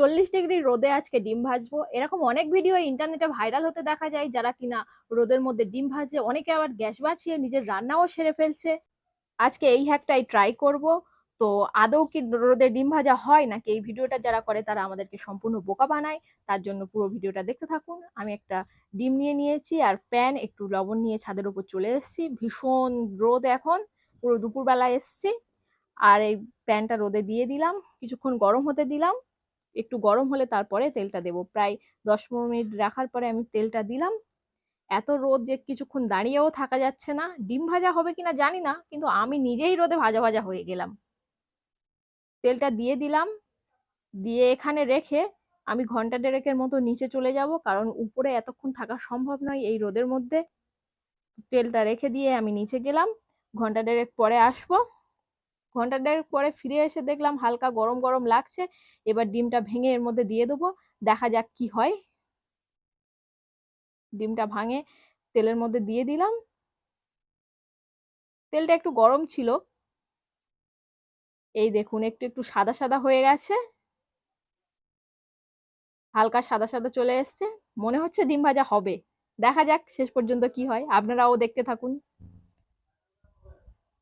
চল্লিশ ডিগ্রি রোদে আজকে ডিম ভাজবো। এরকম অনেক ভিডিও ইন্টারনেটে ভাইরাল হতে দেখা যায় যারা কিনা রোদের মধ্যে ডিম ভাজে। অনেকে আবার গ্যাস বাঁচিয়ে নিজের রান্নাও সেরে ফেলছে। আজকে এই হ্যাকটাই ট্রাই করব। তো আদৌ কি রোদে ডিম ভাজা হয় নাকি এই ভিডিওটা যারা করে তারা আমাদেরকে সম্পূর্ণ বোকা বানায়। তার জন্য পুরো ভিডিওটা দেখতে থাকুন। আমি একটা ডিম নিয়ে নিয়েছি আর প্যান একটু লবণ নিয়ে ছাদের উপর চলে এসেছি। ভীষণ রোদ এখন। পুরো দুপুরবেলা এসছি। আর এই প্যানটা রোদে দিয়ে দিলাম। কিছুক্ষণ গরম হতে দিলাম। একটু গরম হলে তারপরে তেলটা দেবো। প্রায় দশ পনেরো মিনিট রাখার পরে আমি তেলটা দিলাম। এত রোদ যে কিছুক্ষণ দাঁড়িয়েও থাকা যাচ্ছে না। ডিম ভাজা হবে কিনা জানি না, কিন্তু আমি নিজেই রোদে ভাজা ভাজা হয়ে গেলাম। তেলটা দিয়ে দিলাম। দিয়ে এখানে রেখে আমি ঘণ্টা দেড়েকের মতো নিচে চলে যাব, কারণ উপরে এতক্ষণ থাকা সম্ভব নয় এই রোদের মধ্যে। তেলটা রেখে দিয়ে আমি নিচে গেলাম। ঘণ্টা দেড়েক পরে আসব। ঘণ্টা দেড়েক পরে ফিরে এসে দেখলাম হালকা গরম গরম লাগছে। এবার ডিমটা ভেঙে এর মধ্যে দিয়ে দেবো। দেখা যাক কি হয়। ডিমটা ভাঙে তেলের মধ্যে দিয়ে দিলাম। তেলটা একটু গরম ছিল। এই দেখুন, একটু একটু সাদা সাদা হয়ে গেছে। হালকা সাদা সাদা চলে এসছে। মনে হচ্ছে ডিম ভাজা হবে। দেখা যাক শেষ পর্যন্ত কি হয়। আপনারাও দেখতে থাকুন।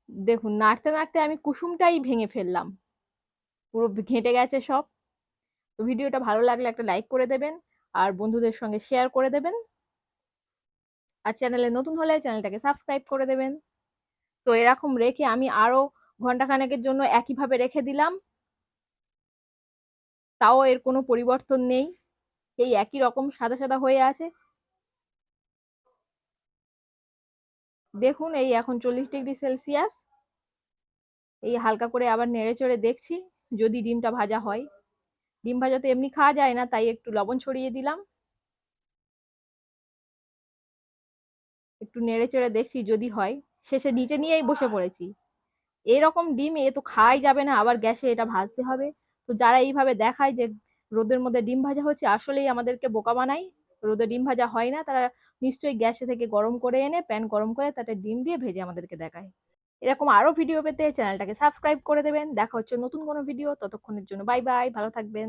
দেখুন, নাড়তে নাড়তে আমি কুসুমটাই ভেঙে ফেললাম। পুরো ঘেঁটে গেছে সব। তো ভিডিওটা ভালো লাগলে একটা লাইক করে দেবেন আর বন্ধুদের সঙ্গে শেয়ার করে দেবেন। আর চ্যানেলে নতুন হলে চ্যানেলটাকে সাবস্ক্রাইব করে দেবেন। তো এরকম রেখে আমি আরও ঘন্টাখানেকের জন্য একইভাবে রেখে দিলাম। তাও এর কোনো পরিবর্তন নেই। এই একই রকম সাদা সাদা হয়ে আছে। দেখুন, এই এখন চল্লিশ ডিগ্রি সেলসিয়াস। এই হালকা করে আবার নেড়ে চড়ে দেখছি, যদি ডিমটা ভাজা হয়। ডিম ভাজা তো এমনি খাওয়া যায় না, তাই একটু লবণ ছড়িয়ে দিলাম। একটু নেড়ে চেড়ে দেখছি যদি হয়। শেষে নিচে নিয়েই বসে পড়েছি। এরকম ডিম এ তো খাওয়াই যাবে না, আবার গ্যাসে এটা ভাজতে হবে। তো যারা এইভাবে দেখায় যে রোদের মধ্যে ডিম ভাজা হচ্ছে, আসলেই আমাদেরকে বোকা বানায়। রোদে ডিম ভাজা হয় না, তারা নিশ্চয়ই গ্যাসে থেকে গরম করে এনে প্যান গরম করে তাতে ডিম দিয়ে ভেজে আমাদেরকে দেখায়। এরকম আরও ভিডিও পেতে চ্যানেলটাকে সাবস্ক্রাইব করে দেবেন। দেখা হচ্ছে নতুন কোনো ভিডিও ততক্ষণের জন্য বাই বাই ভালো থাকবেন।